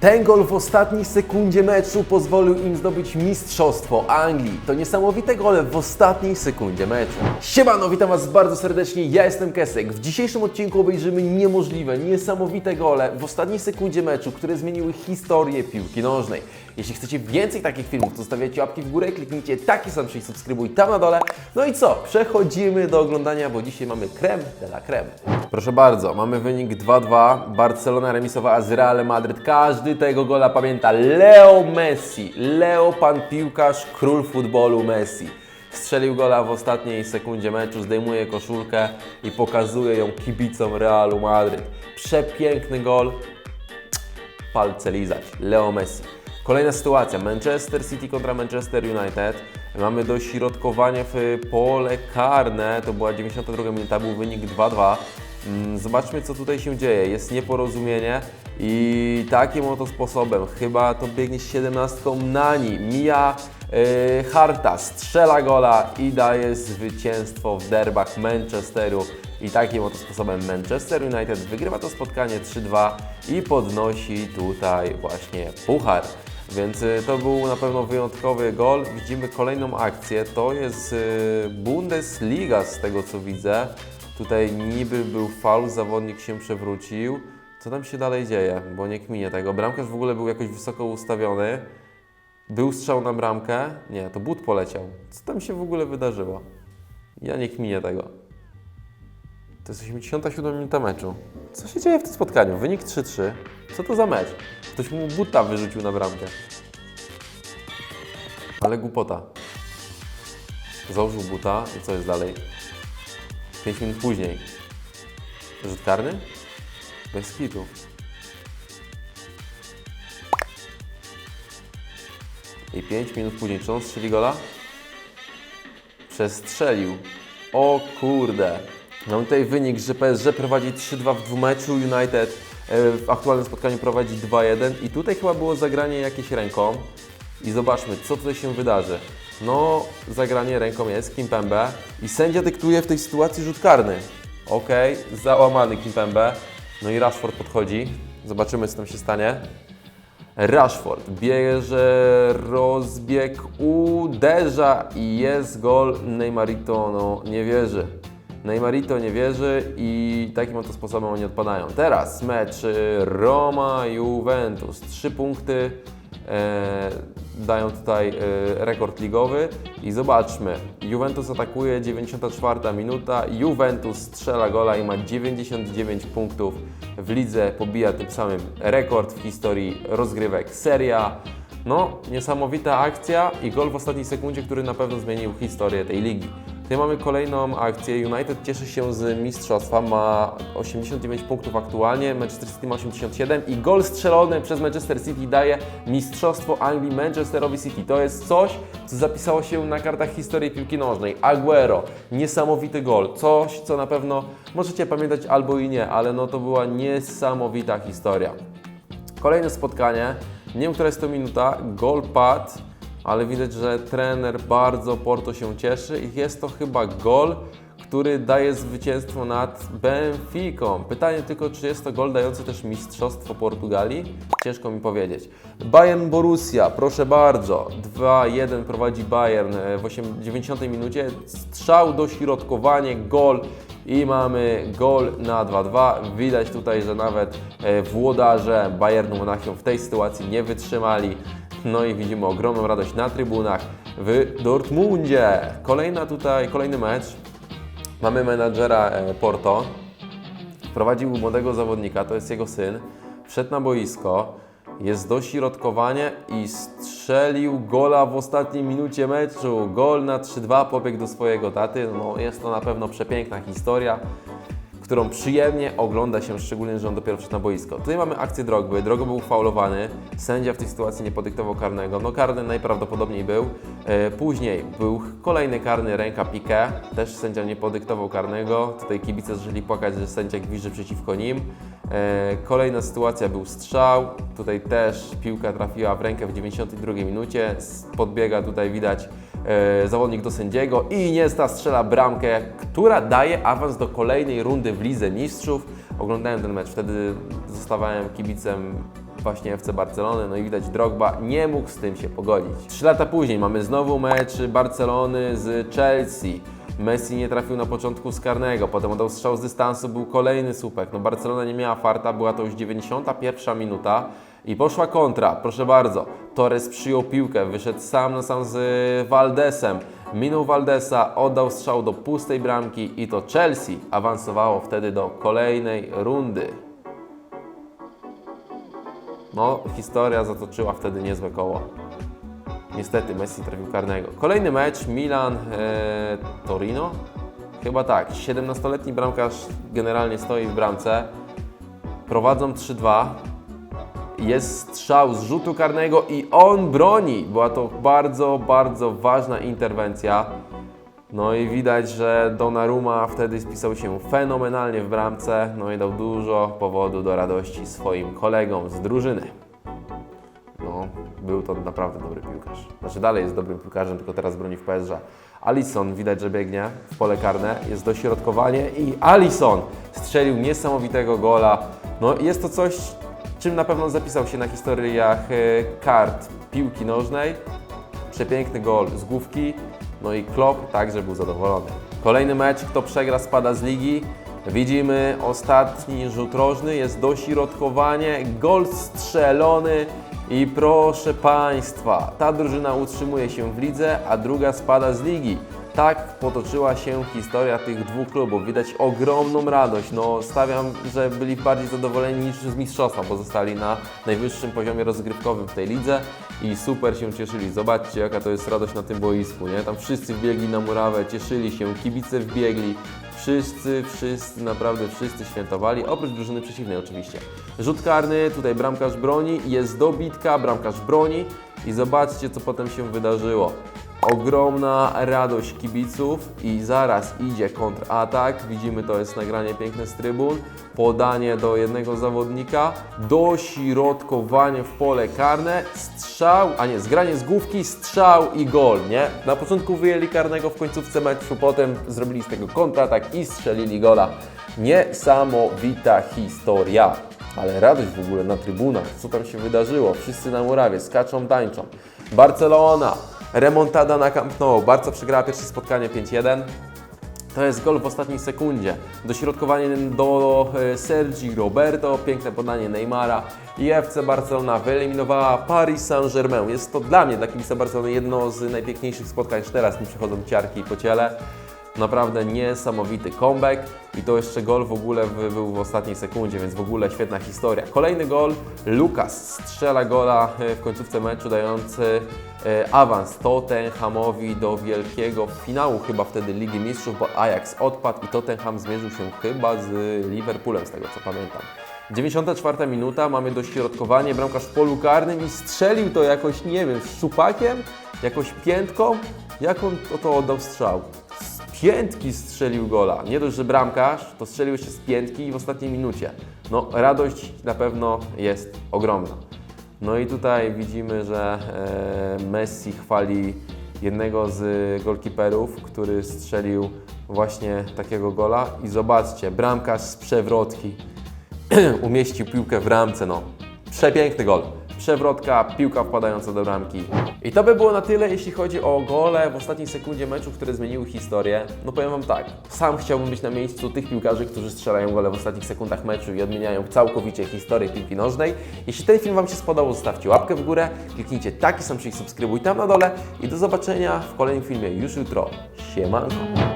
Ten gol w ostatniej sekundzie meczu pozwolił im zdobyć mistrzostwo Anglii. To niesamowite gole w ostatniej sekundzie meczu. Siemano, witam Was bardzo serdecznie, ja jestem Kesek. W dzisiejszym odcinku obejrzymy niemożliwe, niesamowite gole w ostatniej sekundzie meczu, które zmieniły historię piłki nożnej. Jeśli chcecie więcej takich filmów, to zostawiajcie łapki w górę, kliknijcie taki sam przycisk subskrybuj tam na dole. No i co? Przechodzimy do oglądania, bo dzisiaj mamy creme de la creme. Proszę bardzo, mamy wynik 2-2. Barcelona remisowała z Realem Madryt. Każdy tego gola pamięta. Leo Messi. Leo pan piłkarz, król futbolu Messi. Strzelił gola w ostatniej sekundzie meczu, zdejmuje koszulkę i pokazuje ją kibicom Realu Madryt. Przepiękny gol, palce lizać. Leo Messi. Kolejna sytuacja. Manchester City kontra Manchester United. Mamy dośrodkowanie w pole karne. To była 92 minuta, był wynik 2-2. Mm, Zobaczmy, co tutaj się dzieje. Jest nieporozumienie i takim oto sposobem, chyba to biegnie z 17 Nani, mija yy, Harta, strzela gola i daje zwycięstwo w derbach Manchesteru. I takim oto sposobem Manchester United wygrywa to spotkanie 3-2 i podnosi tutaj właśnie puchar. Więc y, to był na pewno wyjątkowy gol. Widzimy kolejną akcję. To jest y, Bundesliga z tego co widzę. Tutaj niby był faul, zawodnik się przewrócił. Co tam się dalej dzieje? Bo nie kminie tego. Bramkarz w ogóle był jakoś wysoko ustawiony. Był strzał na bramkę. Nie, to but poleciał. Co tam się w ogóle wydarzyło? Ja nie kminię tego. To jest 87 minuta meczu. Co się dzieje w tym spotkaniu? Wynik 3-3. Co to za mecz? Ktoś mu buta wyrzucił na bramkę. Ale głupota. Założył buta i co jest dalej? 5 minut później. Rzut karny? Bez kitu. I 5 minut później. Czy on strzeli gola? Przestrzelił. O kurde. Mam tutaj wynik, że PSG prowadzi 3-2 w dwumeczu, United w aktualnym spotkaniu prowadzi 2-1 i tutaj chyba było zagranie jakieś ręką i zobaczmy, co tutaj się wydarzy. No, zagranie ręką jest Kimpembe i sędzia dyktuje w tej sytuacji rzut karny. Ok, załamany Kimpembe. No i Rashford podchodzi. Zobaczymy, co tam się stanie. Rashford bierze rozbieg, uderza i jest gol. Neymarito no, nie wierzy. Neymarito nie wierzy i takim oto sposobem oni odpadają. Teraz mecz y, Roma-Juventus. Trzy punkty e, dają tutaj e, rekord ligowy i zobaczmy. Juventus atakuje, 94 minuta. Juventus strzela gola i ma 99 punktów w lidze. Pobija tym samym rekord w historii rozgrywek Serie A. No, niesamowita akcja i gol w ostatniej sekundzie, który na pewno zmienił historię tej ligi. Tutaj mamy kolejną akcję. United cieszy się z mistrzostwa, ma 89 punktów aktualnie, Manchester City ma 87 i gol strzelony przez Manchester City daje mistrzostwo Anglii Manchesterowi City. To jest coś, co zapisało się na kartach historii piłki nożnej. Aguero, niesamowity gol, coś, co na pewno możecie pamiętać albo i nie, ale no to była niesamowita historia. Kolejne spotkanie, nie wiem, która jest to minuta, gol padł, ale widać, że trener bardzo Porto się cieszy i jest to chyba gol, który daje zwycięstwo nad Benficą. Pytanie tylko, czy jest to gol dający też mistrzostwo Portugalii? Ciężko mi powiedzieć. Bayern Borussia, proszę bardzo. 2-1 prowadzi Bayern e, w 8 90 minucie. Strzał, dośrodkowanie, gol i mamy gol na 2-2. Widać tutaj, że nawet e, włodarze Bayernu Monachium w tej sytuacji nie wytrzymali. No i widzimy ogromną radość na trybunach w Dortmundzie. Kolejna tutaj, kolejny mecz. Mamy menadżera e, Porto. Prowadził młodego zawodnika, to jest jego syn. Wszedł na boisko, jest dośrodkowanie i strzelił gola w ostatniej minucie meczu. Gol na 3-2, pobiegł do swojego taty. No, jest to na pewno przepiękna historia którą przyjemnie ogląda się, szczególnie, że on dopiero wszedł na boisko. Tutaj mamy akcję Drogby. Drogo był faulowany. Sędzia w tej sytuacji nie podyktował karnego. No karny najprawdopodobniej był. E, później był kolejny karny ręka Piqué. Też sędzia nie podyktował karnego. Tutaj kibice zaczęli płakać, że sędzia gwizdży przeciwko nim. E, kolejna sytuacja był strzał. Tutaj też piłka trafiła w rękę w 92 minucie. Podbiega tutaj widać e, zawodnik do sędziego i Iniesta strzela bramkę, która daje awans do kolejnej rundy w Lidze Mistrzów. Oglądałem ten mecz, wtedy zostawałem kibicem właśnie FC Barcelony, no i widać Drogba nie mógł z tym się pogodzić. Trzy lata później mamy znowu mecz Barcelony z Chelsea. Messi nie trafił na początku z karnego, potem oddał strzał z dystansu, był kolejny słupek. No Barcelona nie miała farta, była to już 91 minuta i poszła kontra, proszę bardzo. Torres przyjął piłkę, wyszedł sam na sam z Valdesem, minął Valdesa, oddał strzał do pustej bramki i to Chelsea awansowało wtedy do kolejnej rundy. No, historia zatoczyła wtedy niezłe koło. Niestety Messi trafił karnego. Kolejny mecz Milan-Torino. Chyba tak. 17-letni bramkarz generalnie stoi w bramce. Prowadzą 3-2. Jest strzał z rzutu karnego i on broni. Była to bardzo, bardzo ważna interwencja. No i widać, że Donnarumma wtedy spisał się fenomenalnie w bramce. No i dał dużo powodu do radości swoim kolegom z drużyny. No, był to naprawdę dobry piłkarz. Znaczy dalej jest dobrym piłkarzem, tylko teraz broni w PSG. Alisson widać, że biegnie w pole karne, jest dośrodkowanie i Alisson strzelił niesamowitego gola. No jest to coś, czym na pewno zapisał się na historiach e, kart piłki nożnej. Przepiękny gol z główki, no i Klopp także był zadowolony. Kolejny mecz, kto przegra spada z ligi. Widzimy ostatni rzut rożny, jest dośrodkowanie, gol strzelony i proszę Państwa, ta drużyna utrzymuje się w lidze, a druga spada z ligi. Tak potoczyła się historia tych dwóch klubów. Widać ogromną radość. No, stawiam, że byli bardziej zadowoleni niż z mistrzostwa, bo zostali na najwyższym poziomie rozgrywkowym w tej lidze i super się cieszyli. Zobaczcie, jaka to jest radość na tym boisku, nie? Tam wszyscy wbiegli na murawę, cieszyli się, kibice wbiegli. Wszyscy, wszyscy, naprawdę wszyscy świętowali, oprócz drużyny przeciwnej oczywiście. Rzut karny, tutaj bramkarz broni, jest dobitka, bramkarz broni i zobaczcie, co potem się wydarzyło. Ogromna radość kibiców i zaraz idzie kontratak. Widzimy, to jest nagranie piękne z trybun. Podanie do jednego zawodnika, dośrodkowanie w pole karne, strzał, a nie, zgranie z główki, strzał i gol, nie? Na początku wyjęli karnego w końcówce meczu, potem zrobili z tego kontratak i strzelili gola. Niesamowita historia. Ale radość w ogóle na trybunach, co tam się wydarzyło? Wszyscy na murawie, skaczą, tańczą. Barcelona, remontada na Camp Nou. Barca przegrała pierwsze spotkanie 5-1. To jest gol w ostatniej sekundzie. Dośrodkowanie do e, Sergi Roberto, piękne podanie Neymara i FC Barcelona wyeliminowała Paris Saint-Germain. Jest to dla mnie, dla kibica Barcelony, jedno z najpiękniejszych spotkań, aż teraz mi przychodzą ciarki po ciele. Naprawdę niesamowity comeback i to jeszcze gol w ogóle był w ostatniej sekundzie, więc w ogóle świetna historia. Kolejny gol, Lukas strzela gola e, w końcówce meczu dający e, awans Tottenhamowi do wielkiego finału chyba wtedy Ligi Mistrzów, bo Ajax odpadł i Tottenham zmierzył się chyba z Liverpoolem z tego co pamiętam. 94 minuta, mamy dośrodkowanie, bramkarz w polu karnym i strzelił to jakoś, nie wiem, szczupakiem, jakoś piętką, jak on to, to oddał strzał? Piętki strzelił gola. Nie dość, że bramkarz, to strzelił jeszcze z piętki i w ostatniej minucie. No, radość na pewno jest ogromna. No i tutaj widzimy, że e, Messi chwali jednego z golkiperów, który strzelił właśnie takiego gola i zobaczcie, bramkarz z przewrotki umieścił piłkę w ramce, no. Przepiękny gol. Przewrotka, piłka wpadająca do bramki. I to by było na tyle, jeśli chodzi o gole w ostatniej sekundzie meczu, które zmieniły historię. No powiem Wam tak, sam chciałbym być na miejscu tych piłkarzy, którzy strzelają gole w ostatnich sekundach meczu i odmieniają całkowicie historię piłki nożnej. Jeśli ten film Wam się spodobał, zostawcie łapkę w górę, kliknijcie taki sam przycisk subskrybuj tam na dole i do zobaczenia w kolejnym filmie już jutro. Siemanko!